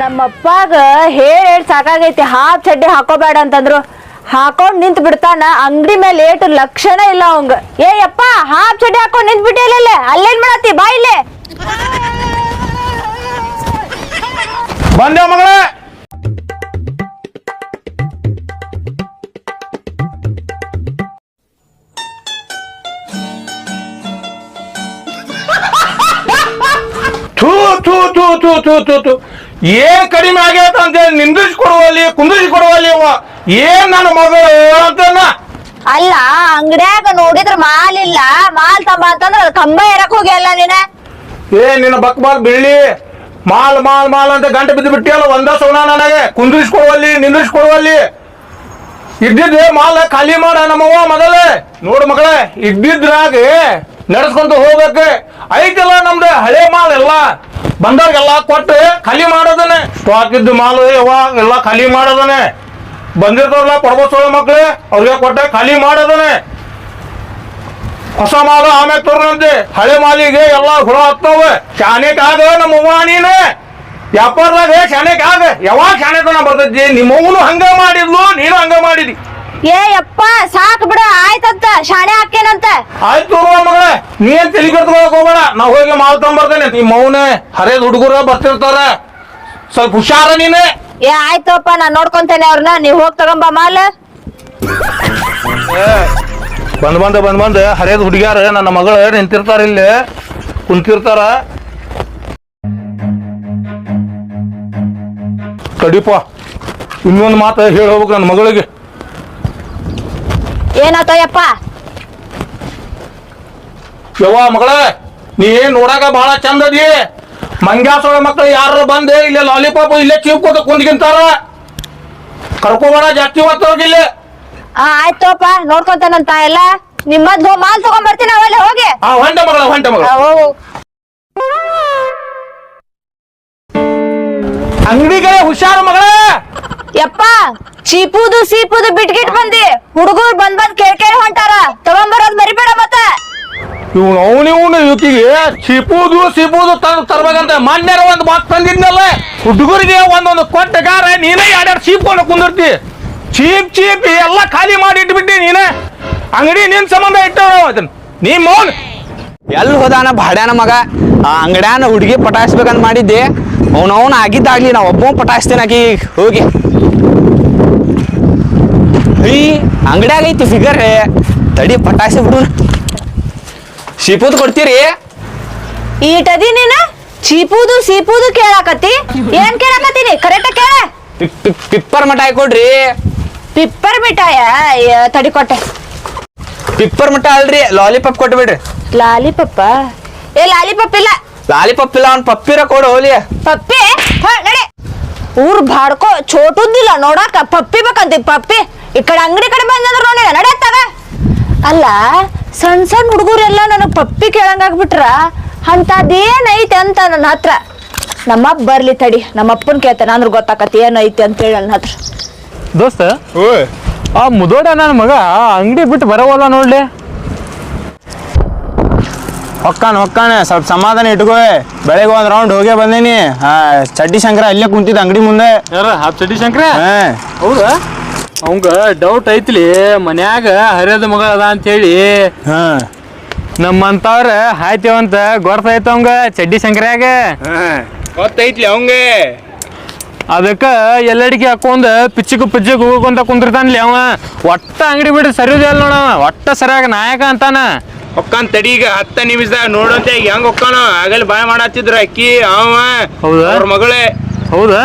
ನಮ್ಮಪ್ಪಾಗ ಹೇಳಿ ಹೇಳಿ ಸಾಕಾಗೈತಿ. ಹಾಫ್ ಚಡ್ಡಿ ಹಾಕೋಬೇಡ ಅಂತಂದ್ರು. ಹಾಕೊಂಡ್ ನಿಂತ್ ಬಿಡ್ತಾನ. ಅಂಗಡಿ ಮೇಲೆ ಏಟು ಲಕ್ಷಣ ಇಲ್ಲ ಅವಂಗ. ಏ ಅಪ್ಪ ಹಾಫ್ ಚಡ್ಡಿ ಹಾಕೊಂಡ್ ನಿಂತ್ ಬಿಟ್ಟಿಲ್ಲ ಅಲ್ಲೇನ್ ಮಾಡತ್ತಿ? ಬಾ ಇಲ್ಲೇ. ಮಗಳೇ. ಥೂ ಥೂ ಥೂ ಥೂ ಥೂ ಥೂ ಥೂ. ಏನ್ ಕಡಿಮೆ ಆಗೈತ ಅಂತೇಳಿ ನಿಂದಿಸಿ ಕೊಡುವಲ್ಲಿ ಕುಂದಿಸಿ ಕೊಡುವಲ್ಲಿ ಅವ ಏನ್ ನನ್ನ ಮಗಳು ಅಂತನ? ಅಲ್ಲ ಅಂಗಡ್ಯಾಗ ನೋಡಿದ್ರ ಮಾಲ್ ಇಲ್ಲ ಮಾಲ್ ತಂಬ ಅಂತಂದ್ರ ಅದ್ ಕಂಬ ಎರಕ್ ಹೋಗ್ಯಲ್ಲ ನೀನ? ಏ ನಿನ್ನ ಬಕ್ ಬಾಲ್ ಬೀಳಿ ಮಾಲ್ ಮಾಲ್ ಮಾಲ್ ಅಂತ ಗಂಟೆ ಬಿದ್ದು ಬಿಟ್ಟಿಯಲ್ಲ ಒಂದ ಸೌನ ನನಗೆ. ಕುಂದಿಸಿ ಕೊಡುವಲ್ಲಿ ನಿಂದಿಸಿ ಕೊಡುವಲ್ಲಿ ಇದ್ದಿದ್ದು ಮಾಲ್ ಖಾಲಿ ಮಾಡ ನಮ್ಮವ್ವ ಮೊದಲೇ. ನೋಡು ಮಗಳೇ ಇದ್ದಿದ್ರಾಗ ನಡೆಸ್ಕೊಂತ ಹೋಗ್ಬೇಕು. ಐತಲ್ಲ ನಮ್ದು ಹಳೆ ಮಾಲ್ ಎಲ್ಲ. ಬಂದವ್ರಿಗೆಲ್ಲ ಕೊಟ್ಟು ಖಾಲಿ ಮಾಡೋದನೆ ಸ್ಟಾಕ್ ಇದ್ದು ಮಾಲು ಯಾವಾಗ ಎಲ್ಲ ಖಾಲಿ ಮಾಡೋದನೆ ಬಂದಿರ್ತಾರಲ್ಲ ಕೊಡ್ಬೋಸೋಳ ಮಕ್ಳು, ಅವ್ರಿಗೆ ಕೊಟ್ಟ ಖಾಲಿ ಮಾಡೋದನೆ ಹೊಸ ಮಾಲು ಆಮೇಲೆ ತೋರ್ನಂತೆ. ಹಳೆ ಮಾಲಿಗೆ ಎಲ್ಲ ಹುಳ ಹತ್ತವ ಶಾನೆಕ್ ಆಗ ನಮ್ಮ ಅವ್ವ ನೀನು. ವ್ಯಾಪಾರದಾಗ ಶಾನೆಕ್ ಆಗ. ಯಾವಾಗ ಶಾನೆತನ ಬರ್ತೈತಿ? ನಿಮ್ಮವನು ಹಂಗ ಮಾಡಿದ್ಲು, ನೀನು ಹಂಗ ಮಾಡಿದಿ. ಏ ಯಪ್ಪ ಸಾಕ್ ಬಿಡ ಆಯ್ತಂತ ಶಾಣೆ ಹಾಕೇನಂತ ಆಯ್ತು ಮಗಳ ಮಗಳೇ ನೀ ಏನ್ ತಲೆ ಕೆಡ್ಸ್ಕೊಳಕ್ ಹೋಗೋಣ ನಾವ್ ಹೋಗಿ ಮಾಲ್ ತಗೊಂಬರ್ತೇನೆ. ನಿಮ್ಮ ಮೌನೆ ಹರೇದ್ ಹುಡುಗರ ಬರ್ತಿರ್ತಾರ. ಸ್ವಲ್ಪ ಹುಷಾರ ನೀನೆ. ಏ ಆಯ್ತಪ್ಪ ನಾನ್ ನೋಡ್ಕೊಂತೇನೆ ಅವ್ರನ್ನ ನೀವ್ ಹೋಗ್ ತಗೊಂಬ ಮಾಲ್. ಬಂದ್ ಬಂದ ಬಂದ್ ಬಂದ್. ಹರೇದ್ ಹುಡುಗ್ಯಾರ ನನ್ನ ಮಗಳು ನಿಂತಿರ್ತಾರ ಇಲ್ಲಿ. ಕುಂತಿರ್ತಾರ. ಕಡಿಪ ಇನ್ನೊಂದು ಮಾತು ಹೇಳಿ ಹೋಗ್ಬೇಕು ನನ್ನ ಮಗಳಿಗೆ. ಏನಾತ ಯಪ್ಪ ಯವ್ವ ಮಗಳ ನೀ ನೋಡಾಕ ಬಹಳ ಚಂದ ಅದಿ? ಮಂಗ್ಯಾಸೋಳ ಮಕ್ಕಳು ಯಾರು ಬಂದೆ ಇಲ್ಲೇ ಲಾಲಿಪಾಪ್ ಇಲ್ಲೇ ಚೀಪ್ಕೋತ ಕುಂದ್ಗಿಂತಾರ? ಕರ್ಕೋಬೇಡ ಜಾಸ್ತಿ ಹೊತ್ತೋಗಿಲ್ಲ ಆ ಆಯ್ತಪ್ಪ ನೋಡ್ಕೊಂತೇನಂತ ಎಲ್ಲ ನಿಮ್ಮದ್ ಮಾಲ್ ತಗೊಂಡ್ಬರ್ತೀನಿ ಅವಲ್ಲೇ ಹೋಗಿ. ಆ ಹೊಂಟ ಮಗಳ ಹೊಂಟ ಮಗಳ. ಅಂಗಡಿಗೆ ಹುಷಾರು ಮಗಳ. ಯಪ್ಪ ಚೀಪುದು ಸೀಪುದು ಬಿಟ್ಗಿಟ್ ಬಂದಿ. ಹುಡುಗರು ಬಂದ್ ಬಂದ್ ಕೇಳ್ ಕೇಳಿ ಹೊಂಟಾರ. ತಗೊಂಬರೋದ್ ಮರಿಬೇಡ ಮತ್ತ. ಇವ್ನು ಅವನು ಇವನು ಇವಕಿಗೆ ಸಿಪುದು ಸಿಪುದು ತಂದು ತರ್ಬೇಕಂತ ಮೊನ್ನೆರ ಒಂದು ಮಾತು ತಂದಿದ್ನಲ್ಲ. ಹುಡುಗರಿಗೆ ಒಂದೊಂದು ಕೊಟ್ಟಗಾರ ನೀನೇ ಎರಡೆರಡು ಚೀಪ್ಕೊಂಡು ಕುಂದಿರ್ತಿ. ಚೀಪ್ ಚೀಪ್ ಎಲ್ಲ ಖಾಲಿ ಮಾಡಿ ಇಟ್ಬಿಟ್ಟಿ ನೀನೇ. ಅಂಗಡಿ ನಿನ್ ಸಂಬಂಧ ಇಟ್ಟು ಅದನ್ನ ನೀ ಮೌನ್. ಎಲ್ಲಿ ಹೋದಾನ ಬಾಡ್ಯಾನ ಮಗ? ಆ ಅಂಗಡ್ಯಾನ ಹುಡುಗಿ ಪಟಾಯಿಸ್ಬೇಕಂತ ಮಾಡಿದ್ದೆ. ಅವನವನ ಆಗಿದ್ದಾಗ್ಲಿ ನಾ ಒಬ್ಬ ಪಟಾಯಿಸ್ತೇನೆ ಆಕಿ. ಹೋಗಿ. ಈ ಅಂಗಡ್ಯಾಗ ಐತಿ ಫಿಗರ್ ತಡಿ ಪಟಾಸಿ ಬಿಡು. ಶಿಪುದ್ ಕೊಡ್ತೀರಿ? ಈಟದಿ ನೀನ? ಚೀಪೂದು ಸೀಪುದು ಕೇಳಾಕತ್ತಿ. ಏನ್ ಕೇಳಾಕತ್ತೀನಿ ಕರೆಕ್ಟ್ ಕೇಳ. ಪಿಪ್- ಪಿಪ್- ಪಿಪ್ಪರ್ ಮಠ ಕೊಡ್ರಿ. ಪಿಪ್ಪರ್ ಮಿಠಾಯ ತಡಿ ಕೊಟ್ಟೆ. ಪಿಪ್ಪರ್ ಮಠ ಅಲ್ರಿ ಲಾಲಿಪಾಪ್ ಕೊಟ್ಬಿಡ್ರಿ. ಲಾಲಿಪಪ್ಪ ಏ ಲಾಲಿಪಪ್ ಇಲ್ಲ. ಲಾಲಿಪಾಪ್ ಇಲ್ಲ ಅವ್ನ್ ಪಪ್ಪಿರ ಕೊಡು ಹೋಲಿ. ಪಪ್ಪಿ ನಡಿ. ಊರ್ ಬಾಡ್ಕೋ ಚೋಟುದ್ದಿಲ್ಲ ನೋಡಾಕ ಪಪ್ಪಿ ಬೇಕಂತಿ ಪಪ್ಪಿ. ಈ ಕಡೆ ಅಂಗಡಿ ಕಡೆ ಬಂದಂದ್ರ ನೋಡಿ ನಡೆಯತ್ತಾಗ ಅಲ್ಲ ಸಣ್ಣ ಸಣ್ಣ ಹುಡುಗರೆಲ್ಲ ನನಗೆ ಪಪ್ಪಿ ಕೇಳಂಗಾಗ್ಬಿಟ್ರ ಅಂತದೇನೈತೆ ಅಂತ ನನ್ನ ಹತ್ರ. ನಮ್ಮಪ್ಪ ಬರ್ಲಿ ತಡಿ ನಮ್ಮಪ್ಪನ್ ಕೇಳ್ತಾನೆ ಅಂದ್ರೆ ಗೊತ್ತಾಕತಿ ಏನೈತಿ ಅಂತೇಳಿ ನನ್ನ ಹತ್ರ. ದೋಸ್ತ ಆ ಮುದೋಡ ನನ್ನ ಮಗ ಅಂಗಡಿ ಬಿಟ್ಟು ಬರವಲ್ಲ ನೋಡ್ಲಿ. ಹೊಕ್ಕಾನ ಹೊಕ್ಕಾನ ಸ್ವಲ್ಪ ಸಮಾಧಾನ ಇಟ್ಕೋ ಬೆಳಗ್ಗೆ ಒಂದ್ ರೌಂಡ್ ಹೋಗೇ ಬಂದೇನಿ. ಆ ಚಡ್ಡಿ ಶಂಕರ ಅಲ್ಲೇ ಕುಂತಿದ್ದ ಅಂಗಡಿ ಮುಂದೆ. ಯಾರ ಆ ಚಡ್ಡಿ ಶಂಕರ? ಹಾ. ಹೌದಾ? ಅವಂಗ ಡೌಟ್ ಐತ್ಲಿ ಮನ್ಯಾಗ ಹರಿಯದ ಮಗ ಅದ ಅಂತೇಳಿ. ಹಾ. ನಮ್ಮಂತವ್ರ ಹಾಯ್ತೇವಂತ ಗೊತ್ತೈತ ಅವಂಗ ಚಡ್ಡಿ ಶಂಕರ್ಯಾಗ. ಗೊತ್ತೈತ್ಲಿ ಅವಂಗೆ. ಅದಕ್ಕ ಎಲ್ಲಡಿಗೆ ಹಾಕೊಂಡ್ ಪಿಚ್ಚಿಗು ಪಿಚ್ಚಿಗೆ ಹೋಗ್ಕೊಂತ ಕುಂದಿರ್ತಾನ್ಲಿ ಅವ. ಒಟ್ಟ ಅಂಗಡಿ ಬಿಟ್ಟು ಸರಿಯೋದಿಲ್ಲ ನೋಡವ ಒಟ್ಟ ಸರಿಯಾಗ ನಾಯಕ ಅಂತಾನ. ಒಕ್ಕಂತ ತಡಿ ಈಗ ಹತ್ತ ನಿಮಿಷದಾಗ ನೋಡಂತೆ ಹೆಂಗ್ ಹೊಕ್ಕಾನ ಆಗಲ್ ಬಾಯ್ ಮಾಡತ್ತಿದ್ರ ಅಕ್ಕಿ ಅವ ಹೌದಾ? ಅವ್ರ ಮಗಳೇ. ಹೌದಾ?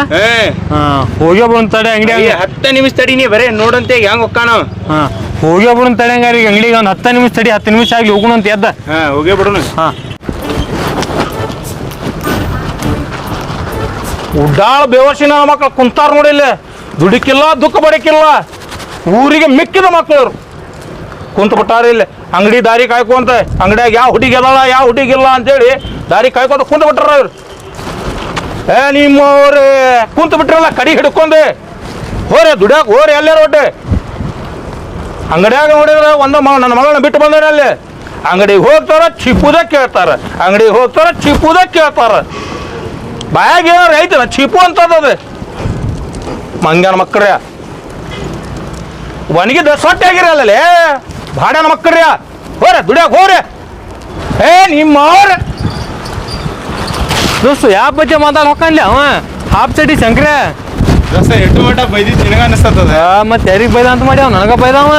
ಹೋಗ್ಯ ಬಂದ್ ತಡೆ ಅಂಗಡಿ ಹತ್ತ ನಿಮಿಷ ತಡಿ ನೀ ಬರೇ ನೋಡಂತೆ ಹೆಂಗ್ ಹೊಕ್ಕಾನ ಹಾ ಹೋಗ್ಯ ಬಿಡನ್ ತಡೆ ಹಂಗಾರ ಈಗ ಅಂಗಡಿಗೆ ಒಂದ್ ಹತ್ತ ನಿಮಿಷ ತಡಿ ಹತ್ತು ನಿಮಿಷ ಆಗ್ಲಿ ಹೋಗೋಣ ಅಂತ ಎದ್ದ. ಹಾ ಹೋಗೇ ಬಿಡೋಣ ಹಾ. ಉಡ್ಡಾಳ ಬೇವಸಿನ ಮಕ್ಕಳು ಕುಂತಾರ ನೋಡಿಲ್ಲ ದುಡಿಕಿಲ್ಲ ದುಃಖ ಬಡಕಿಲ್ಲ ಊರಿಗೆ ಮಿಕ್ಕಿದ ಮಕ್ಕಳು ಇವ್ರು. ಕುಂತ ಬಿಟ್ಟಾರ ಇಲ್ಲಿ. ಅಂಗಡಿ ದಾರಿ ಕಾಯ್ಕೊಂತ ಅಂಗಡಿಯಾಗ ಯಾವ ಹುಡುಗಿ ಅದಾಳ ಯಾವ ಹುಡುಗಿಲ್ಲ ಅಂತೇಳಿ ದಾರಿ ಕಾಯ್ಕೊಂತ ಕುಂತ ಬಿಟ್ಟಾರ ಇವ್ರು. ಏ ನಿಮ್ಮವ್ರೆ ಕುಂತು ಬಿಟ್ರಲ್ಲ, ಕಡಿ ಹಿಡ್ಕೊಂಡು. ಹೋರೆ, ದುಡ್ಯಾಕ ಹೋರಿ ಎಲ್ಲೇ ಒಟ್ಟೆ ಅಂಗಡಿಯಾಗ ನೋಡಿದ್ರೆ ಒಂದು ಮ ನನ್ನ ಮಗಳನ್ನ ಬಿಟ್ಟು ಬಂದ್ರೆ ಅಲ್ಲಿ. ಅಂಗಡಿಗೆ ಹೋಗ್ತಾರ, ಚಿಪ್ಪುದ ಕೇಳ್ತಾರೆ. ಅಂಗಡಿಗೆ ಹೋಗ್ತಾರ, ಚಿಪ್ಪುದ ಕೇಳ್ತಾರೆ. ಬಾಯಾಗ ಏನಾರ ಐತನ ಚಿಪ್ಪು ಅಂತದ ಅದು. ಮಂಗ್ಯಾನ ಮಕ್ಕಳ್ರ್ಯ ಒಣಗಿದ ಸೊಟ್ಟೆ ಆಗಿರಲ್ಲೇ ಭಾಡ್ಯಾನ ಮಕ್ಕಳ್ರ್ಯ ಹೋರೆ, ದುಡಿಯಾಕ ಹೋರೆ. ಏ, ನಿಮ್ಮ ಅವ್ರ ದೋಸ್ತು ಯಾವ ಬಗ್ಗೆ ಮಾತಾಡ್ ಹೊಕ್ಕನ್ಲಿ ಅವ? ಹಾಫ್ ಚಟಿ ಶಂಕ್ರ. ದೋಸ್ತ ಎಟ್ಟು ಮಟ್ಟ ಬೈದಿದ್ದು ನಿನಗ ಅನಿಸ್ತದ ಮತ್ತೆ ಯಾರಿಗೆ ಬೈದ ಅಂತ ಮಾಡ್ಯಾವ? ನನಗ ಬೈದ ಅವ?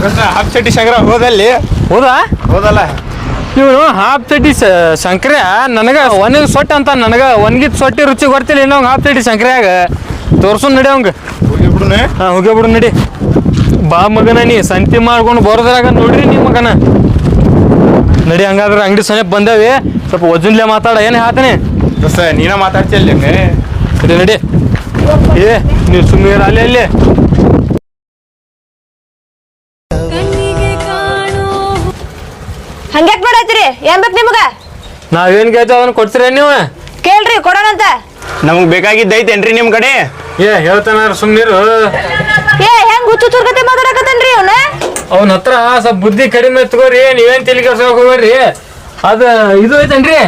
ದೋಸ್ತ ಹಾಫ್ ಚಡ್ಡಿ ಶಂಕ್ರ ಹೋದಲ್ಲಿ. ಹೋದ? ಹೋದಲ್ಲ. ಇವನು ಹಾಫ್ ಚಟಿ ಶಂಕ್ರ. ನನಗ ಒಣಗ ಸೊಟ್ಟ ಅಂತ ನನಗ ಒಣಗಿದ ಸೊಟ್ಟಿ ರುಚಿ ಬರ್ತಿಲ್ಲ ಇನ್ನೊಂಗ್ ಹಾಫ್ ಚಟಿ ಶಂಕ್ರ್ಯಾಗ. ತೋರ್ಸು ನಡಿ ಅವಂಗ ಹೋಗಿ ಬಿಡುನೆ. ಹಾ ಹೋಗಿ ಬಿಡು ನಡಿ. ಬಾ ಮಗನ ನೀ ಸಂತಿ ಮಾಡ್ಕೊಂಡು ಬರೋದ್ರಾಗ ನೋಡ್ರಿ ನೀ ಮಗನ. ನಡಿ ಹಂಗಾದ್ರೆ ಅಂಗಡಿ ಸೊನೆ ಬಂದೇವಿ. ಸ್ವಲ್ಪ ವಜನ್ಲೆ ಮಾತಾಡ ಏನು ಹಾತನೆ ದೋಸ್ತ ನೀನ ಮಾತಾಡ್ತಿಲ್ಲ ಸರಿ ನಡಿ ಏ ನೀವು ಸುಮ್ಮನೆ ಅಲ್ಲೇ ಅಲ್ಲಿ. ಕಣ್ಣಿಗೆ ಕಾಣೋ ಹಂಗ್ಯಾಕ್ ಮಾಡತ್ತೀರಿ ಏನ್ ಬೇಕು ನಿಮಗ? ನಾವೇನ್ ಕೇಳ್ತೇವೆ ಅದನ್ನ ಕೊಡ್ತೀರೇನ್ ನೀವು? ಕೇಳ್ರಿ ಕೊಡೋಣಂತ. ನಮಗ್ ಬೇಕಾಗಿದ್ದೈತೇನ್ರಿ ನಿಮ್ ಕಡೆ? ಏ ಹೇಳ್ತಾನ ಸುಮ್ನೀರು ಏ ಹೆಂಗ್ ಹುಚ್ಚು ತುರ್ಕತೆ ಮಾತಾಡಕತ್ತನ್ರಿ ಅವ್ನ ಅವನ ಹತ್ರ ಸ್ವಲ್ಪ ಬುದ್ಧಿ ಕಡಿಮೆ ತಗೋರಿ ನೀವೇನ್ ತಿಳಿ ಹೋಗ್ಬೇಡ್ರಿ? ಅದ ಇದು ಐತನ್ರಿ?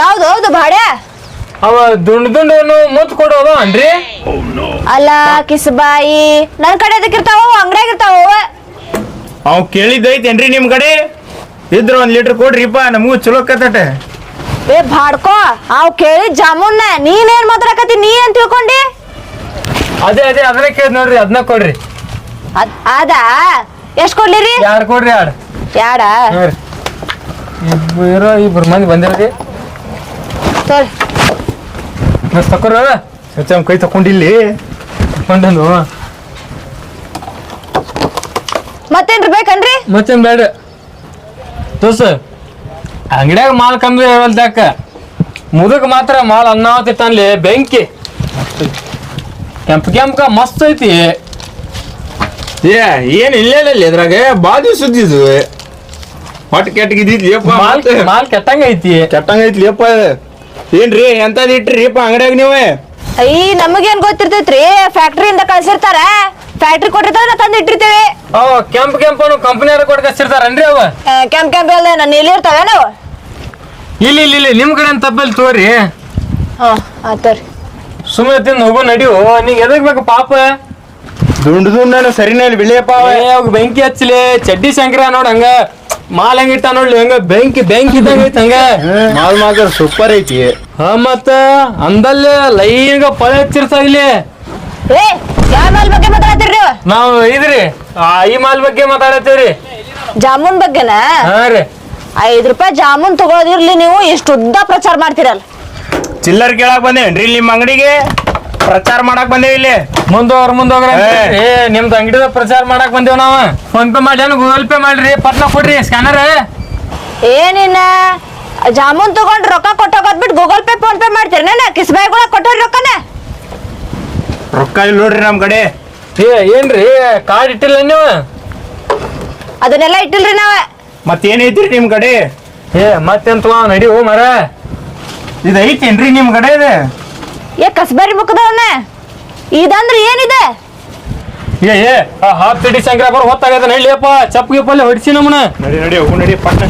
ಯಾವ್ದು ಹೌದು ಭಾಡ್ಯ ಅವ ದುಂಡ್ ದುಂಡು ಮುತ್ ಕೊಡೋದು ಅನ್ರಿ ಅಲ್ಲ ಕಿಸಬಾಯಿ ನನ್ ಕಡೆ ಅದಕ್ಕಿರ್ತಾವ ಅಂಗಡಿಯಾಗ ಇರ್ತಾವ? ಅವ್ ಕೇಳಿದ್ದೈತೇನ್ರಿ ನಿಮ್ ಕಡೆ? ಇದ್ರ ಒಂದ್ ಲೀಟರ್ ಕೊಡ್ರಿಪ್ಪ ನಮಗೂ ಚಲೋ ಕತ್ತಟ ಏ ಬಾಡ್ಕೋ ಅವ್ ಕೇಳಿ ಜಾಮೂನ್ನ ನೀನೇನ್ ಮಾತಾಡಕತ್ತಿ ನೀ ಅಂತ ತಿಳ್ಕೊಂಡಿ? ಅದೇ ಅದೇ ಅದನ್ನ ಕೇಳಿ ನೋಡ್ರಿ ಅದನ್ನ ಕೊಡ್ರಿ. ಅದ್ ಅದ? ಎಷ್ಟ್ ಕೊಡ್ಲಿರಿ? ಯಾರು ಕೊಡ್ರಿ ಯಾರು ಯಾಡ? ನೋಡ್ರಿ. ಇಬ್ಬರು ಇಬ್ಬರು ಮಂದಿ ಬಂದಿರ್ರಿ ಮತ್ತೆ ಮಸ್ತ್ ತಕೋರ ಸತ್ಯಂ ಕೈ ತಕೊಂಡಿಲ್ಲಿ ತಕೊಂಡನು ಮತ್ತೇನ್ರಿ ಬೇಕನ್ರಿ? ಮತ್ತೇನ್ ಬೇಡ ತೋಸ ಅಂಗಡಿಯಾಗ ಮಾಲ್ ಕಮ್ಮಿ ಇರಲ್ದಾಕ ಮುದಕ್ ಮಾತ್ರ ಮಾಲ್ ಅನ್ನಾವತ್ತಿಟ್ಟಲ್ಲಿ ಬೆಂಕಿ. ಕೆಂಪ ಕೆಂಪಕ ಮಸ್ತ್ ಐತಿ. ಏ ಏನ್ ಇಲ್ಲೇ ಇದ್ರಾಗ? ಬಾದಿ ಸುದ್ದಿದ್ವಿ ಹೊಟ್ಟೆ ಕೆಟ್ಟಗಿದ್ದಿದ್ಲಿಯಪ್ಪ ಮಾಲ್ ಮಾಲ್ ಕೆಟ್ಟಂಗ ಐತಿ. ಕೆಟ್ಟಂಗ ಐತ್ಲಿಯಪ್ಪ ಏನ್ರಿ ಎಂತದ್ ಇಟ್ರಿಪ್ಪ ಅಂಗಡಿಯಾಗ ನೀವೇ? ಅಯ್ಯ ನಮಗೇನ್ ಗೊತ್ತಿರ್ತೈತ್ರಿ ಫ್ಯಾಕ್ಟ್ರಿಯಿಂದ ಕಳ್ಸಿರ್ತಾರ. ಫ್ಯಾಕ್ಟ್ರಿ ಕೊಟ್ಟಿರ್ತಾರ ನಾ ತಂದು ಇಟ್ಟಿರ್ತೇವೆ. ಓ ಕೆಂಪ್ ಕೆಂಪ್ ಕೆಂಪನು ಕಂಪನಿಯವ್ರ ಕೊಟ್ಟು ಕಳ್ಸಿರ್ತಾರನ್ರಿ ಅವ ಕೆಂಪ್ ಕೆಂಪ್ ಎಲ್ಲ ನಾನು ಇಲ್ಲಿ ಇರ್ತಾವೆ ನಾವು ಇಲ್ಲಿ ಇಲ್ಲಿ ಇಲ್ಲಿ ನಿಮ್ ಕಡೆ ತಪ್ಪಲ್ಲಿ ತೋರಿ. ಹಾ ಆತೋರಿ ಸುಮ್ಮನೆ ತಿಂದು ಹೋಗೋ ನಡಿವು ನೀಗ್ ಎದಕ್ ಬೇಕು ಪಾಪ? ದುಂಡು ದುಂಡನು ಸರಿನೇ ಇಲ್ಲ ಬಿಳಿಯಪ್ಪ ಅವ. ಬೆಂಕಿ ಹಚ್ಚಲಿ ಚಡ್ಡಿ ಶಂಕರ ಹಂಗ ಮಾಲ್ ಹೆಂಗಿಟ್ಟ ನೋಡ್ಲಿ ಹಂಗ ಬೆಂಕಿ ಬೆಂಕಿ ಇದ್ದಂಗ ಐತಿ ಹಂಗ. ಮಾಲ್ ಮಾತ್ರ ಸೂಪರ್ ಐತಿ. ಹಾ ಮತ್ತ ಅಂದಲ್ಲಿ ಲೈಂಗ ಪಳೆ ಹಚ್ಚಿರ್ತಾವ ಇಲ್ಲಿ. ಏ ಯಾವ ಮಾಲ್ ಬಗ್ಗೆ ಮಾತಾಡ್ತೀರಿ ನಾವು? ಇದ್ರಿ ಆ, ಈ ಮಾಲ್ ಬಗ್ಗೆ ಮಾತಾಡತ್ತೀವ್ರಿ. ಜಾಮೂನ್ ಬಗ್ಗೆನಾ? ಹಾ ರೀ. ಐದ್ ರೂಪಾಯಿ ಜಾಮೂನ್ ತಗೊಳೋದಿರ್ಲಿ ನೀವು ಇಷ್ಟು ಉದ್ದ ಪ್ರಚಾರ ಮಾಡ್ತಿರಲ್ಲ. ಚಿಲ್ಲರ್ ಕೇಳಕ್ ಬಂದೇನ್ರಿ ನಿಮ್ಮ ಅಂಗಡಿಗೆ? ಪ್ರಚಾರ ಮಾಡಕ್ ಬಂದೇವಿ ಇಲ್ಲಿ. ಮುಂದೋಗ್ರ ಮುಂದೋಗ್ರ ಏ. ಏ ನಿಮ್ದು ಅಂಗಡಿದ ಪ್ರಚಾರ ಮಾಡಕ್ ಬಂದೇವ್ ನಾವ. ಫೋನ್ ಪೇ ಮಾಡ್ಯಾನ ಗೂಗಲ್ ಪೇ ಮಾಡ್ರಿ ಪಟ್ನ ಕೊಡ್ರಿ ಸ್ಕ್ಯಾನರ್ ಏನಿನ್ನ ಜಾಮೂನ್ ತಗೊಂಡ್ ರೊಕ್ಕ ಕೊಟ್ಟೋಗೋದ್ ಬಿಟ್ಟು ಗೂಗಲ್ ಪೇ ಫೋನ್ ಪೇ ಮಾಡ್ತೀರಿ? ಕಿಸ್ಬಾಯಿಗಳ ಕೊಟ್ಟೋರಿ ರೊಕ್ಕನ. ರೊಕ್ಕ ಇಲ್ಲ ನೋಡ್ರಿ ನಮ್ ಕಡೆ. ಏ ಏನ್ರಿ? ಕಾರ್ಡ್ ಇಟ್ಟಿಲ್ಲ ನೀವು? ಅದನ್ನೆಲ್ಲ ಇಟ್ಟಿಲ್ರಿ ನಾವ. ಮತ್ತೇನೈತ್ರಿ ನಿಮ್ ಕಡೆ? ಏ ಮತ್ತೆಂತ ನಡಿ ಹೋ ಮರ ಇದು ಐತೇನ್ರಿ ನಿಮ್ ಕಡೆ ಇದು? ಏ ಕಸ್ಬರಿ ಮುಖದವನ್ನ ಇದಂದ್ರೆ ಏನಿದೆ? ಏ ಏ ಆ ಹಾಫ್ ಶಂಕರ ಬರ್ ಹೊತ್ತಾಗದ ನಡಿಯಪ್ಪ ಚಪ್ಪಿಗೆ ಪಲ್ಲೆ ಹೊಡಿಸಿ ನಮ್ಮನ ನಡಿ ನಡಿ ಹೋಗು ನಡಿ ಪಟ್ನ.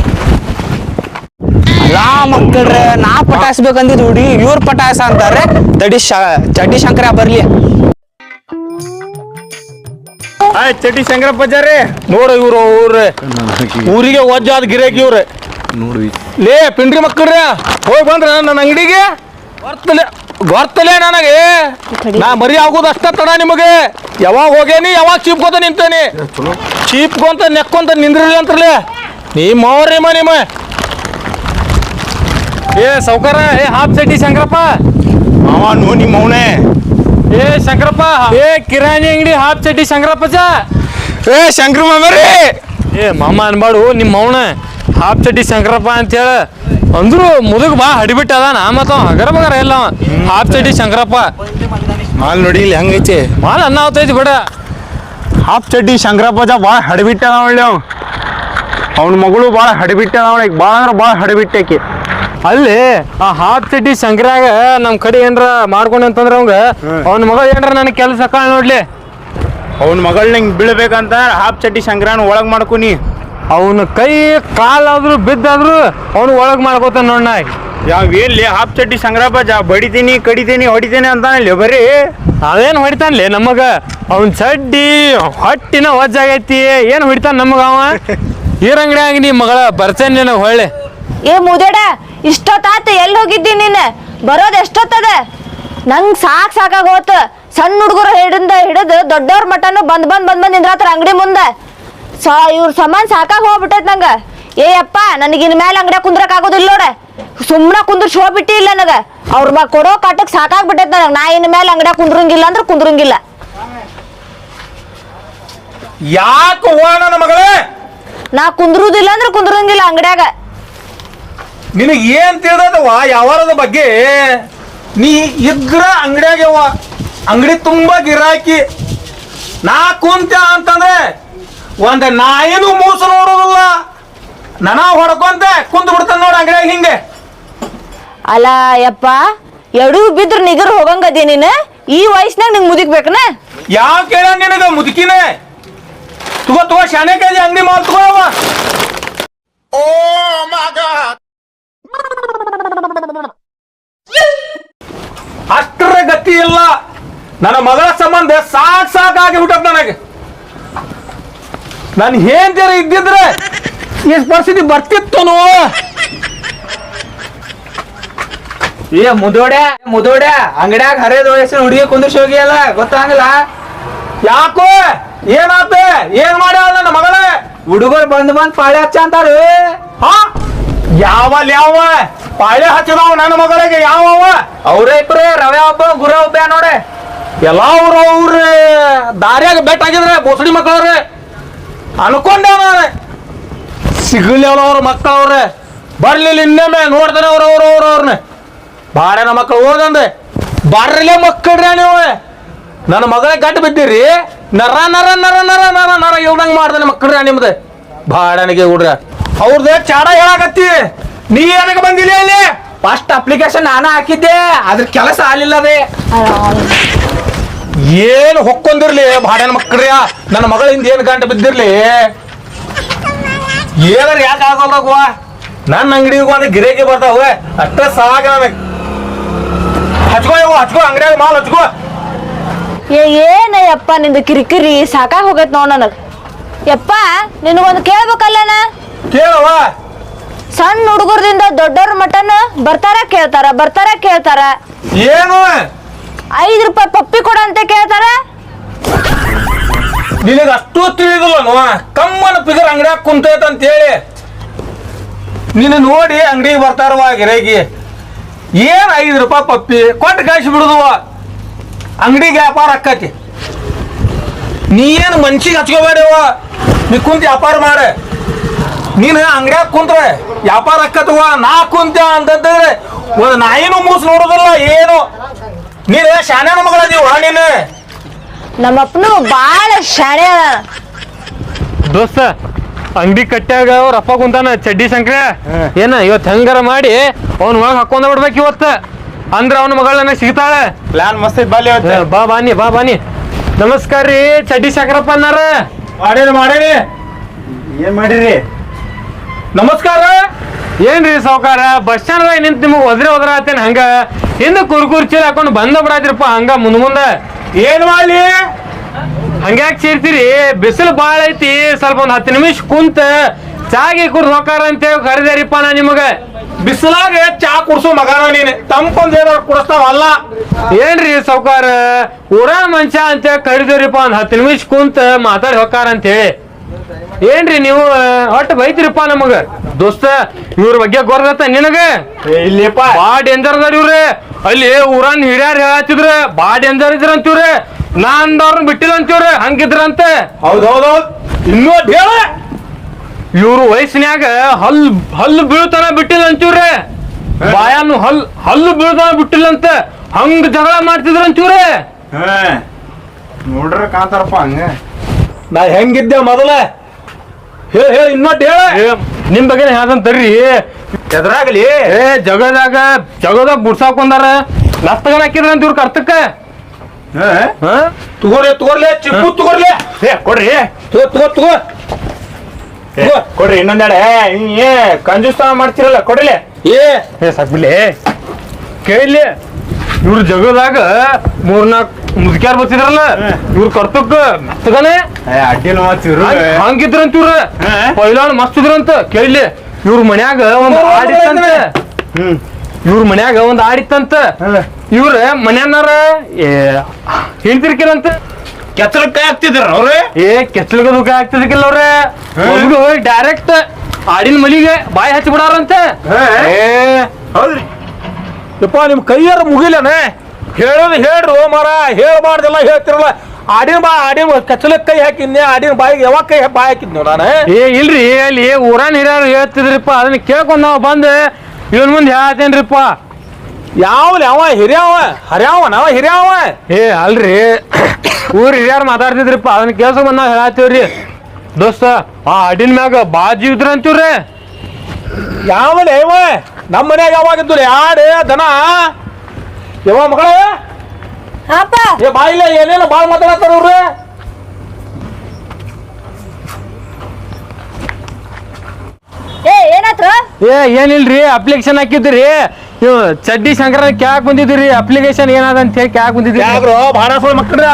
ಲಾ ಮಕ್ಕಳ್ರೆ ನಾ ಪಟಾಯಿಸ್ಬೇಕಂದಿದ್ ಹುಡಿ ಇವ್ರ ಪಟಾಯಿಸ ಅಂತಾರೆ. ತಡಿ ಶ ಚಡ್ಡಿ ಶಂಕರ ಬರ್ಲಿ. ಆಯ್ತು ಚಟಿ ಶಂಕರ ಪಜ್ಜಾರಿ ನೋಡ ಇವ್ರು ಊರ ಊರಿಗೆ ವಜ್ಜಾದ ಗಿರಾಕಿ ಇವ್ರೆ. ಲೇ ಪಿಂಡ್ರಿ ಮಕ್ಕಳ್ರ ಹೋಗಿ ಬಂದ್ರ ನನ್ನ ಅಂಗಡಿಗೆ. ಗೊತ್ತಲೆ ಗೊತ್ತಲೇ ನನಗೆ. ನಾ ಮರಿ ಆಗೋದು ಅಷ್ಟ ತಡ ನಿಮಗೆ. ಯಾವಾಗ ಹೋಗೇನಿ ಯಾವಾಗ ಚೀಪ್ಕೋತ ನಿಂತೇನಿ. ಚೀಪ್ಕೊಂತ ನೆಕ್ಕೊಂತ ನಿಂದ್ರಿ ಅಂತಲೇ ನಿಮ್ಮ ಅವ್ರೇಮ ನಿಮ್ಮ ಏ ಸೌಕರ ಏ ಹಾಫ್ ಸೆಟ್ಟಿ ಶಂಕರಪ್ಪ. ಅವ ನೋ ನಿಮ್ಮ ಅವನೇ. ಏ ಶಂಕರಪ್ಪ. ಏ ಕಿರಾಣಿ ಅಂಗಡಿ ಹಾಫ್ ಚಡ್ಡಿ ಶಂಕರಪ್ಪ ಜಾ. ಏ ಶಂಕರ ಮಾಮರಿ ಏ ಮಾಮ ಅನ್ಬಾಡು ನಿಮ್ಮ ಅವನ. ಹಾಫ್ ಚಡ್ಡಿ ಶಂಕರಪ್ಪ ಅಂತೇಳ. ಅಂದ್ರು ಮುದುಗ ಬಾ ಹಡಿಬಿಟ್ಟ ಅದ ನಾ ಮತ್ತ ಹಗರ ಬಗರ ಎಲ್ಲ ಹಾಪ್ ಹಾಫ್ ಚಡ್ಡಿ ಶಂಕರಪ್ಪ. ಮಾಲ್ ನೋಡಿ ಇಲ್ಲಿ ಹಂಗೈತಿ ಮಾಲ್ ಅನ್ನ ಆತೈತಿ ಬಿಡ. ಹಾಫ್ ಚಡ್ಡಿ ಶಂಕರಪ್ಪ ಜಾ ಭಾಳ ಹಡಿಬಿಟ್ಟದ ಒಳ್ಳೆ ಅವ್. ಅವನ ಮಗಳು ಭಾಳ ಹಡಿಬಿಟ್ಟದ ಅವಳಿಗೆ ಭಾಳ ಅಂದ್ರೆ ಭಾಳ ಹಡಿಬಿಟ್ಟಾಕಿ ಅಲ್ಲಿ ಆ ಹಾಫ್ ಚಡ್ಡಿ ಶಂಕರಾಗ ನಮ್ ಕಡೆ ಏನ್ರ ಮಾಡ್ಕೊಂಡು ಅಂತಂದ್ರ ಅವಂಗ ಅವ್ನ ಮಗ ಏನ್ರ ನನಗೆ ಕೆಲಸ ಕಾಳ ನೋಡ್ಲಿ. ಅವನ ಮಗಳ್ ನಂಗೆ ಬೀಳ್ಬೇಕಂತ ಹಾಫ್ ಚಡ್ಡಿ ಶಂಕರನ ಒಳಗ್ ಮಾಡ್ಕೊನಿ ಅವನ ಕೈ ಕಾಲಾದ್ರು ಬಿದ್ದಾದ್ರು ಅವನು ಒಳಗೆ ಮಾಡ್ಕೋತಾನ ನೋಡ್ ನಾಯಿ. ಯಾವ ಎಲ್ಲಿ ಹಾಪ್ ಚಡ್ಡಿ ಸಂಗ್ರಾಬಾಜ ಬಡಿತೀನಿ ಕಡಿತೀನಿ ಹೊಡಿತೀನಿ ಅಂತಾನಲ್ಲಿ ಬರೀ? ಅದೇನ್ ಹೊಡಿತಾನ್ಲೆ ನಮಗ? ಅವನ್ ಚಡ್ಡಿ ಹೊಟ್ಟಿನ ವಜ್ಜಾಗೈತಿ ಏನ್ ಹೊಡಿತಾನ ನಮಗ ಅವ? ಈರಂಗಡಿಯಾಗ ನೀ ಮಗಳ ಬರ್ತೇನೆ ನಿನಗೆ ಹೊಳ್ಳೆ. ಏ ಮುದೇಡ ಇಷ್ಟೊತ್ತಾತ ಎಲ್ಲಿ ಹೋಗಿದ್ದಿ ನೀನು? ಬರೋದು ಎಷ್ಟೊತ್ತದ? ನಂಗ್ ಸಾಕ್ ಸಾಕಾಗ ಹೋತ. ಸಣ್ಣ ಹುಡುಗರು ಹಿಡಿದ ಹಿಡಿದು ದೊಡ್ಡವ್ರ ಮಟನು ಬಂದ್ ಬಂದ್ ಬಂದ್ ಬಂದ್ ನಿಂದ್ರಾತ್ರ ಅಂಗಡಿ ಮುಂದೆ. ಸಾ ಇವ್ರ ಸಮಾನ್ ಸಾಕಾಗ ಹೋಗ್ಬಿಟ್ಟೈತ್ ನಂಗ. ಏ ಅಪ್ಪ ನನಗೆ ಇನ್ ಮೇಲೆ ಅಂಗಡಿ ಕುಂದ್ರಕ್ ಆಗೋದಿಲ್ಲ ನೋಡ. ಸುಮ್ಮನೆ ಕುಂದ್ರಿಸಿ ಹೋಗ್ಬಿಟ್ಟಿ ಇಲ್ಲ ನನಗ. ಅವ್ರ ಮ ಕೊಡೋ ಕಾಟಕ್ ಸಾಕಾಗ್ಬಿಟ್ಟೈತ್ ನನಗೆ. ನಾ ಇನ್ ಮೇಲೆ ಅಂಗಡಿ ಕುಂದ್ರಂಗಿಲ್ಲ ಅಂದ್ರೆ ಕುಂದ್ರಂಗಿಲ್ಲ. ಯಾಕೆ ಹೋಗೋಣ ನನ್ನ ಮಗಳೇ? ನಾ ಕುಂದ್ರುದಿಲ್ಲ ಅಂದ್ರೆ ಕುಂದ್ರಂಗಿಲ್ಲ ಅಂಗಡ್ಯಾಗ. ನಿನಗೆ ಏನ್ ತಿಳಿದವ ಯಾವಾರದ ಬಗ್ಗೆ? ನೀ ಇದ್ರ ಅಂಗಡಿಯಾಗ ಅಂಗಡಿ ತುಂಬಾ ಗಿರಾಕಿ. ನಾ ಕುಂತ ಅಂತಂದ್ರೆ ಒಂದ್ ನಾಯಿನೂ ಮೂಸ ನೋಡೋದಿಲ್ಲ. ನನ ಹೊಡ್ಕೊಂತ ಕುಂದ್ ಬಿಡ್ತಾನ ನೋಡ ಅಂಗಡಿಯಾಗ ಹಿಂಗೆ. ಅಲ್ಲ ಯಪ್ಪ ಎಡು ಬಿದ್ರ ನಿಗರ್ ಹೋಗಂಗದಿ ನೀನು? ಈ ವಯಸ್ಸಿನಾಗ ನಿಂಗೆ ಮುದಿಕ್ಬೇಕನ? ಯಾವ ಕೇಳ ನಿನಗ ಮುದುಕಿನೇ? ತುಗೋ ತುಗೋ ಶಾನೆ ಕೈಲಿ ಅಂಗಡಿ ಮಾತ್ಕೊಳ್ಳವ ಓ ಮಗ ಅಷ್ಟರ ಗತಿ ಇಲ್ಲ. ನನ್ನ ಮಗಳ ಸಂಬಂಧ ಸಾಕ್ ಸಾಕಾಗಿ ಬಿಟ್ಟದ ನನಗೆ. ನಾನು ಹೇಂತಿರ ಇದ್ದಿದ್ರೆ ಈ ಪರಿಸ್ಥಿತಿ ಬರ್ತಿತ್ತು ಏ, ಮುದೋಡೆ ಮುದೋಡೆ, ಅಂಗಡ್ಯಾಗ ಹರೇದ ವಯಸ್ಸಿನ ಹುಡುಗಿ ಕುಂದಿರ್ಸಿ ಹೋಗಿಯಲ್ಲ, ಗೊತ್ತಾಗಲ್ಲ? ಯಾಕೋ? ಏನಾತ? ಏನ್ ಮಾಡ್ಯಾವ ನನ್ನ ಮಗಳೇ? ಹುಡುಗರು ಬಂದ್ ಬಂದ್ ಪಾಳೆ ಹಚ್ಚ ಅಂತಾರ ಹಾ? ಯಾವ ಯಾವ? ಪಾಳೆ ಹಚ್ಚದವ ನನ್ನ ಮಗಳಿಗೆ ಯಾವ ಅವ್ರೇ ಇಬ್ರು, ರವೆ ಒಬ್ಬ ಗುರ ಒಬ್ಬ ನೋಡೆ. ಎಲ್ಲ ಅವ್ರ ಅವ್ರ ದಾರಿಯಾಗ ಬೆಟ್ಟ ಆಗಿದ್ರೆ ಬೋಸಡಿ ಮಕ್ಕಳವ್ರೆ. ಅನ್ಕೊಂಡೆ ನಾನು ಸಿಗಲಿ ಅವ್ರ ಮಕ್ಕಳವ್ರೆ. ಬರ್ಲಿಲ್ಲ ಇನ್ನೊಮ್ಮೆ ನೋಡ್ತಾನೆ ಅವ್ರ ಅವ್ರ ಅವ್ರ ಅವ್ರನ್ನ ಬಾಳೆನ ಮಕ್ಕಳು ಹೋದಂದ್ರೆ ಬರ್ರಲೇ ಮಕ್ಕಳ್ರಿ ನೀವು ನನ್ನ ಮಗಳ ಗಟ್ಟ ಬಿದ್ದೀರಿ? ನರ ನರ ನರ ನರ ನರ ನರ ಇಲ್ದಂಗ ಮಾಡ್ದಾನೆ ಮಕ್ಕಳ್ರೆ ನಿಮ್ದು? ಬಾಡನಿಗೆ ಹುಡ್ರ ಅವ್ರದ್ದು ಚಾಡ ಹೇಳಾಕತ್ತಿ. ನೀ ಏನಕ್ಕೆ ಬಂದಿಲ್ಲ ಇಲ್ಲಿ? ಫಸ್ಟ್ ಅಪ್ಲಿಕೇಶನ್ ನಾನು ಹಾಕಿದ್ದೆ ಅದ್ರ ಕೆಲಸ ಅದೇ ಏನು ಹೊಕ್ಕೊಂದಿರ್ಲಿ ಬಾಡ್ಯಾನ ಮಕ್ಕಳ್ರಿಯ? ನನ್ನ ಮಗಳಿಂದ ಏನು ಗಂಟೆ ಬಿದ್ದಿರ್ಲಿ? ಏನಾರ ಯಾಕೆ ಆಗೋಲ್ದಾಗುವ ನನ್ನ ಅಂಗಡಿಗೂ ಅಂದ್ರೆ ಗಿರೇಕಿ ಬರ್ತಾವ ಅಷ್ಟ ಸಾಕ ನನಗೆ ಹಚ್ಕೋ ಹಚ್ಕೋ ಅಂಗಡಿಯಾಗ ಮಾಲ್ ಹಚ್ಕೋ. ಏ ಏನ ಯಪ್ಪ ನಿಂದು ಕಿರಿಕಿರಿ ಸಾಕಾಗ ಹೋಗೈತ್ ನೋ ನನಗ್. ಯಪ್ಪ ನಿನಗೊಂದು ಕೇಳ್ಬೇಕಲ್ಲನ? ಕೇಳವ ಸಣ್ಣ ಹುಡುಗರದಿಂದ ದೊಡ್ಡವ್ರ ಮಟನ್ ಬರ್ತಾರ ಕೇಳ್ತಾರ ಬರ್ತಾರ ಕೇಳ್ತಾರ. ಏನು? ಐದ್ ರೂಪಾಯಿ ಪಪ್ಪಿ ಕೊಡ ಅಂತ ಕೇಳ್ತಾರ? ನಿನಗೆ ಅಷ್ಟು ತಿಳಿದಿಲ್ಲ ಕಮ್ಮನ ಪಿಗರ್ ಅಂಗಡಿಯಾಗ ಕುಂತೈತ ಅಂತ ಹೇಳಿ. ನಿನ್ನ ನೋಡಿ ಅಂಗಡಿಗೆ ಬರ್ತಾರವ ಗಿರೇಗಿ ಏನ್ ಐದು ರೂಪಾಯಿ ಪಪ್ಪಿ, ಕೊಟ್ಟು ಕಳಿಸಿ ಬಿಡುದುವ ಅಂಗಡಿಗೆ ವ್ಯಾಪಾರ ಆಕತಿ ನೀ ಏನು ಮನ್ಸಿಗೆ ಹಚ್ಕೋಬೇಡವ ನೀ ಕುಂತ ವ್ಯಾಪಾರ ಮಾಡ. ನೀನು ಅಂಗಡಿಯಾಗ ಕುಂತ್ರೆ, ವ್ಯಾಪಾರ ಆಕ್ಕತ್ತವ ನಾ ಕುಂತ ಅಂತಂದ್ರೆ ಒಂದು ನಾಯಿನೂ ಮೂಸ್ ನೋಡೋದಿಲ್ಲ, ಏನು. ನೀನು ಶಾನ್ಯಾನ ನೀವು ನೀನು? ನಮ್ಮಪ್ಪನು ಬಾಳ ಶಾಣೆ ಅದ. ದೋಸ್ತ ಅಂಗಡಿ ಕಟ್ಟ್ಯಾಗ ಅವ್ರ ಅಪ್ಪ ಕುಂತಾನ ಚಡ್ಡಿ ಶಂಕರ. ಏನ ಇವತ್ ಹೆಂಗಾರ ಮಾಡಿ ಅವ್ನ ಒಳಗ್ ಹಾಕೊಂಡ ಬಿಡ್ಬೇಕು ಇವತ್ತ. ಅಂದ್ರ ಅವನ ಮಗಳನ್ನ ಸಿಗ್ತಾಳೆ. ಪ್ಲಾನ್ ಮಸ್ತ್ ಐತ್ ಬಾಲಿ ಏ, ಬಾ ಬಾನಿ ಬಾ ಬಾನಿ ನಮಸ್ಕಾರ ರೀ ಚಡ್ಡಿ ಶಂಕರಪ್ಪ ಅನ್ನಾರ. ಮಾಡೇನಿ ಮಾಡೇನಿ ಏನ್ ಮಾಡಿರಿ? ನಮಸ್ಕಾರ. ಏನ್ರಿ ಸಾವುಕಾರ? ಬಸ್ ಸ್ಟ್ಯಾಂಡ್ ನಿಂತು ನಿಮಗೆ ಒದ್ರೆ ಒದ್ರ ಆತೇನ್ ಹಂಗ? ಹಿಂದ ಕುರ್ಕುರ್ ಚೀಲ ಹಾಕೊಂಡು ಬಂದ ಬಿಡಾತಿರಪ್ಪ, ಹಂಗ ಮುಂದ್ ಮುಂದೆ. ಏನು ಮಾಡಲಿ? ಹಂಗ್ಯಾಕ್ ಸೇರ್ತೀರಿ? ಬಿಸಿಲು ಭಾಳ ಐತಿ, ಸ್ವಲ್ಪ ಒಂದು ಹತ್ತು ನಿಮಿಷ ಕುಂತ ಚಾಗಿ ಕುಡ್ದು ಹೋಕಾರ ಅಂತೇಳಿ ಕರೆದೇರಿಪ್ಪ ನಾ ನಿಮಗೆ. ಬಿಸಿಲಾಗ ಚಾ ಕುಡ್ಸೋ ಮಗನ ನೀನು. ತಂಪೊಂದ್ ಏನಾರ ಕುಡಿಸ್ತಾವಲ್ಲ ಏನ್ರಿ ಸಾವುಕಾರ? ಊರ ಮನುಷ್ಯ ಅಂತ ಕರಿದೇರಿಪ್ಪ ಒಂದು ಹತ್ತು ನಿಮಿಷ ಕುಂತ ಮಾತಾಡಿ ಹೋಕಾರ ಅಂತ ಹೇಳಿ ಏನ್ರಿ ನೀವು? ಒಟ್ಟು ಬೈತಿರಿಪ್ಪ ನಮಗ. ದೋಸ್ತ ಇವ್ರ ಬಗ್ಗೆ ಗೊರ್ದತ್ತ ನಿನಗ? ಇಲ್ಲಪ್ಪ ಬಾ ಡೇಂಜರ್ ಅದಾರ ಇವ್ರೆ. ಅಲ್ಲಿ ಊರನ್ ಹಿರಿಯರ್ ಹೇಳತ್ತಿದ್ರ ಬಾ ಡೇಂಜರ್ ಇದ್ರ ಅಂತೀವ್ರೆ ನಾ ಅಂದವ್ರನ್ನ ಬಿಟ್ಟಿಲ್ಲ ಅಂತೀವ್ರೆ ಹಂಗಿದ್ರಂತೆ. ಹೌದೌದೌದು. ಹೌದು ಇನ್ನೂ ಅದ್ ಹೇಳ. ಇವ್ರು ವಯಸ್ಸಿನ್ಯಾಗ ಹಲ್ ಹಲ್ಲು ಬೀಳ್ತಾನ ಬಿಟ್ಟಿಲ್ಲ ಅಂತೀವ್ರೆ ಬಾಯಾನು ಹಲ್ ಹಲ್ಲು ಬೀಳ್ತಾನ ಬಿಟ್ಟಿಲ್ಲ ಅಂತ ಹಂಗ ಜಗಳ ಮಾಡ್ತಿದ್ರ ಅಂತೀವ್ರೆ ಹಾ. ನೋಡ್ರ ಕಾಂತಾರಪ್ಪ ಹಂಗ. ನಾ ಹೆಂಗಿದ್ದೆ ಮೊದಲ? ಹೇಳ ಹೇಳ ಇನ್ನೊಟ್ಟು ಹೇಳ. ನಿಮ್ ಬಗ್ಗೆ ಹೇಳ್ದಂತ ತರ್ರಿ. ಎದ್ರಾಗ್ಲಿ. ಏ ಜಗದಾಗ ಜಗದಾಗ ಬುಡ್ಸಾಕೊಂಡಾರ ಲಸ್ತಗನ ಹಾಕಿದ್ರ ಅಂತ ಇವ್ರ ಕರ್ತಕ್ಕ ಹಾ? ತಗೋರಿ ತಗೋರ್ಲೆ ಚಿಪ್ಪು ತಗೋರ್ಲೆ. ಏ ಕೊಡ್ರಿ. ತಗೋ ತಗೋ ತಗೋ. ಕೊಡ್ರಿ ಇನ್ನೊಂದೆಡೆ ಏ ಕಂಜೂಸ್ತಾನ ಮಾಡ್ತಿರಲ್ಲ ಕೊಡ್ರಿ. ಏ. ಏ ಸಾಕ್ಬಿಡ್ಲಿ ಕೇಳಿ ಇವ್ರ ಜಗದಾಗ ಮೂರ್ನಾಕ್ ಮುದುಕ್ಯಾರ್ ಬತ್ತಿದ್ರಲ್ಲ ಇವ್ರ ಕರ್ತಕ್ಕ ಮೆತ್ತಗನೆ ಅಡ್ಡಿಲ್ಲ ಹಂಗಿದ್ರಂತ ಇವ್ರ. ಪೈಲಾಳ್ ಪೈಲಾನ್ ಮಸ್ತ್ ಇದ್ರಂತ. ಕೇಳಿ ಇವ್ರ ಮನ್ಯಾಗ ಒಂದ್ ಆಡಿತ್ತಂತ. ಇವ್ರ ಮನ್ಯಾಗ ಒಂದ್ ಆಡಿತ್ತಂತ. ಇವ್ರ ಮನ್ಯಾನಾರ ಹೇಳ್ತಿರ್ಕಿಲ್ಲಂತ. ಕೈ ಆಗ್ತಿದ್ರ ಅವ್ರ? ಏ ಕೆಚ್ಚಲ್ಗ ದುಃಖ ಆಗ್ತಿದ್ಕಿಲ್ಲ ಅವ್ರ. ಡೈರೆಕ್ಟ್ ಆಡಿನ ಮಲಿಗೆ ಬಾಯಿ ಹಚ್ಚಿ ಬಿಡಾರಂತೆ ಏ. ಹೌದ್ರಿ. ಯಪ್ಪ ನಿಮ್ ಕೈಯಾರ ಮುಗಿಲೇನೆ? ಹೇಳೋದು ಹೇಳ್ರು ಮಾರ ಹೇಳ್ಬಾರ್ದೆಲ್ಲ ಹೇಳ್ತಿರಲ್ಲ. ಆಡಿನ ಬಾ ಆಡಿನ ಕಚ್ಚಲಕ್ಕೆ ಕೈ ಹಾಕಿದ್ನೆ ಆಡಿನ ಬಾಯಿಗೆ ಯಾವಾಗ ಕೈ ಬಾಯಿ ಹಾಕಿದ್ನು ನಾನು? ಏ ಇಲ್ರಿ ಅಲ್ಲಿ ಊರಾನ್ ಹಿರಿಯರು ಹೇಳ್ತಿದ್ರಿಪ್ಪ ಅದನ್ನ ಕೇಳ್ಕೊಂಡು ನಾವು ಬಂದು ಇವನ್ ಮುಂದೆ ಹೇಳ್ತೇನ್ರಿಪ್ಪ. ಯಾವ ಯಾವ ಹಿರಿಯವ? ಹರ್ಯಾವ ನಾವ ಹಿರಿಯವ? ಏ ಅಲ್ರಿ ಊರ್ ಹಿರಿಯರು ಮಾತಾಡ್ತಿದ್ರಿಪ್ಪ ಅದನ್ನ ಕೇಳ್ಸ್ಕೊಂಡ್ ನಾವ್ ಹೇಳತ್ತೀವ್ರಿ. ದೋಸ್ತ ಆ ಅಡಿನ ಮ್ಯಾಗ ಬಾಜಿ ಇದ್ರ ಅಂತೀವ್ರಿ ಯಾವ? ನಮ್ಮ ಮನ್ಯಾಗ ಯಾವಾಗಿದ್ದು ಯಾಡ ದನ. ಯಾವ ಮಗಳ. ಅಪ್ಪ. ಏ ಬಾಯಿಲ್ಲ ಏನೇನು ಬಾಳ್ ಮಾತಾಡತ್ತಾರ ಅವ್ರು ಏ ಏನಾತ್ರ? ಏ ಏನಿಲ್ರಿ ಅಪ್ಲಿಕೇಶನ್ ಹಾಕಿದ್ರಿ. ಇವ್ ಚಡ್ಡಿ ಶಂಕರ ಕ್ಯಾಕ್ ಬಂದಿದ್ರಿ ಅಪ್ಲಿಕೇಶನ್ ಏನಾದ ಅಂತ ಹೇಳಿ ಕ್ಯಾಕ್ ಬಂದಿದ್ರಿ. ಯಾಕ್ರೋ ಭಾಳ ಮಕ್ಕಳ್ರೆ